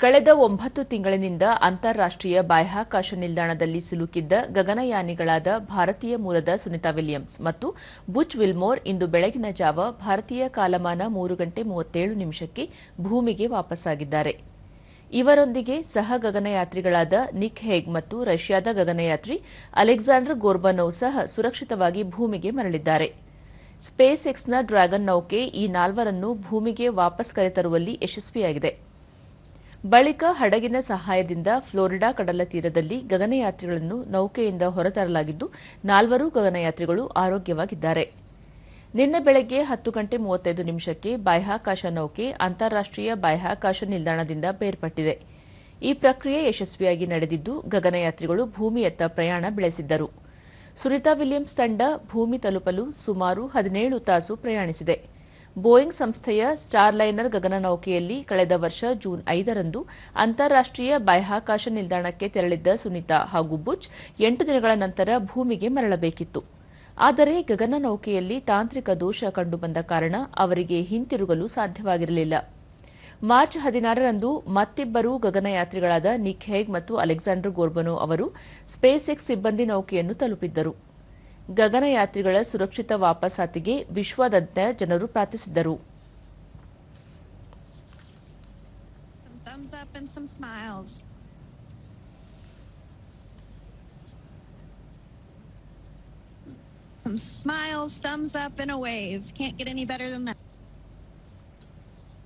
ಕಳೆದ ಒಂಬತ್ತು ತಿಂಗಳಿನಿಂದ ಅಂತಾರಾಷ್ಟ್ರೀಯ ಬಾಹ್ಯಾಕಾಶ ನಿಲ್ದಾಣದಲ್ಲಿ ಸಿಲುಕಿದ್ದ ಗಗನಯಾನಿಗಳಾದ ಭಾರತೀಯ ಮೂಲದ ಸುನಿತಾ ವಿಲಿಯಮ್ಸ್ ಮತ್ತು ಬುಚ್ ವಿಲ್ಮೋರ್ ಇಂದು ಬೆಳಗಿನ ಜಾವ ಭಾರತೀಯ ಕಾಲಮಾನ ಮೂರು ಗಂಟೆ ಮೂವತ್ತೇಳು ನಿಮಿಷಕ್ಕೆ ಭೂಮಿಗೆ ವಾಪಸ್ಸಾಗಿದ್ದಾರೆ. ಇವರೊಂದಿಗೆ ಸಹ ಗಗನಯಾತ್ರಿಗಳಾದ ನಿಕ್ ಹೇಗ್ ಮತ್ತು ರಷ್ಯಾದ ಗಗನಯಾತ್ರಿ ಅಲೆಕ್ಸಾಂಡರ್ ಗೋರ್ಬನೋವ್ ಸಹ ಸುರಕ್ಷಿತವಾಗಿ ಭೂಮಿಗೆ ಮರಳಿದ್ದಾರೆ. ಸ್ಪೇಸ್ ಎಕ್ಸ್ನ ಡ್ರ್ಯಾಗನ್ ನೌಕೆ ಈ ನಾಲ್ವರನ್ನು ಭೂಮಿಗೆ ವಾಪಸ್ ಕರೆತರುವಲ್ಲಿ ಯಶಸ್ವಿಯಾಗಿದೆ. ಬಳಿಕ ಹಡಗಿನ ಸಹಾಯದಿಂದ ಫ್ಲೋರಿಡಾ ಕಡಲ ತೀರದಲ್ಲಿ ಗಗನಯಾತ್ರಿಗಳನ್ನು ನೌಕೆಯಿಂದ ಹೊರತರಲಾಗಿದ್ದು, ನಾಲ್ವರು ಗಗನಯಾತ್ರಿಗಳು ಆರೋಗ್ಯವಾಗಿದ್ದಾರೆ. ನಿನ್ನೆ ಬೆಳಗ್ಗೆ ಹತ್ತು ಗಂಟೆ ಮೂವತ್ತೈದು ನಿಮಿಷಕ್ಕೆ ಬಾಹ್ಯಾಕಾಶ ನೌಕೆ ಅಂತಾರಾಷ್ಟ್ರೀಯ ಬಾಹ್ಯಾಕಾಶ ನಿಲ್ದಾಣದಿಂದ ಬೇರ್ಪಟ್ಟಿದೆ. ಈ ಪ್ರಕ್ರಿಯೆ ಯಶಸ್ವಿಯಾಗಿ ನಡೆದಿದ್ದು, ಗಗನಯಾತ್ರಿಗಳು ಭೂಮಿಯತ್ತ ಪ್ರಯಾಣ ಬೆಳೆಸಿದ್ದರು. ಸುರಿತಾ ವಿಲಿಯಮ್ಸ್ ತಂಡ ಭೂಮಿ ತಲುಪಲು ಸುಮಾರು ಹದಿನೇಳು ತಾಸು ಪ್ರಯಾಣಿಸಿದೆ. ಬೋಯಿಂಗ್ ಸಂಸ್ಥೆಯ ಸ್ಟಾರ್ಲೈನರ್ ಗಗನನೌಕೆಯಲ್ಲಿ ಕಳೆದ ವರ್ಷ ಜೂನ್ ಐದರಂದು ಅಂತಾರಾಷ್ಟ್ರೀಯ ಬಾಹ್ಯಾಕಾಶ ನಿಲ್ದಾಣಕ್ಕೆ ತೆರಳಿದ್ದ ಸುನೀತಾ ಹಾಗೂ ಬುಚ್ ಎಂಟು ದಿನಗಳ ನಂತರ ಭೂಮಿಗೆ ಮರಳಬೇಕಿತ್ತು. ಆದರೆ ಗಗನನೌಕೆಯಲ್ಲಿ ತಾಂತ್ರಿಕ ದೋಷ ಕಂಡುಬಂದ ಕಾರಣ ಅವರಿಗೆ ಹಿಂತಿರುಗಲು ಸಾಧ್ಯವಾಗಿರಲಿಲ್ಲ. ಮಾರ್ಚ್ ಹದಿನಾರರಂದು ಮತ್ತಿಬ್ಬರು ಗಗನಯಾತ್ರಿಗಳಾದ ನಿಕ್ ಹೇಗ್ ಮತ್ತು ಅಲೆಕ್ಸಾಂಡರ್ ಗೋರ್ಬನೋ ಅವರು ಸ್ಪೇಸ್ ಎಕ್ಸ್ ಸಿಬ್ಬಂದಿ ನೌಕೆಯನ್ನು ತಲುಪಿದ್ದರು. ಗಗನಯಾತ್ರಿಗಳ ಸುರಕ್ಷಿತ ವಾಪಸಾತಿಗೆ ವಿಶ್ವಾದ್ಯಂತ ಜನರು smiles. Some smiles, thumbs up, and a wave. Can't get any better than that.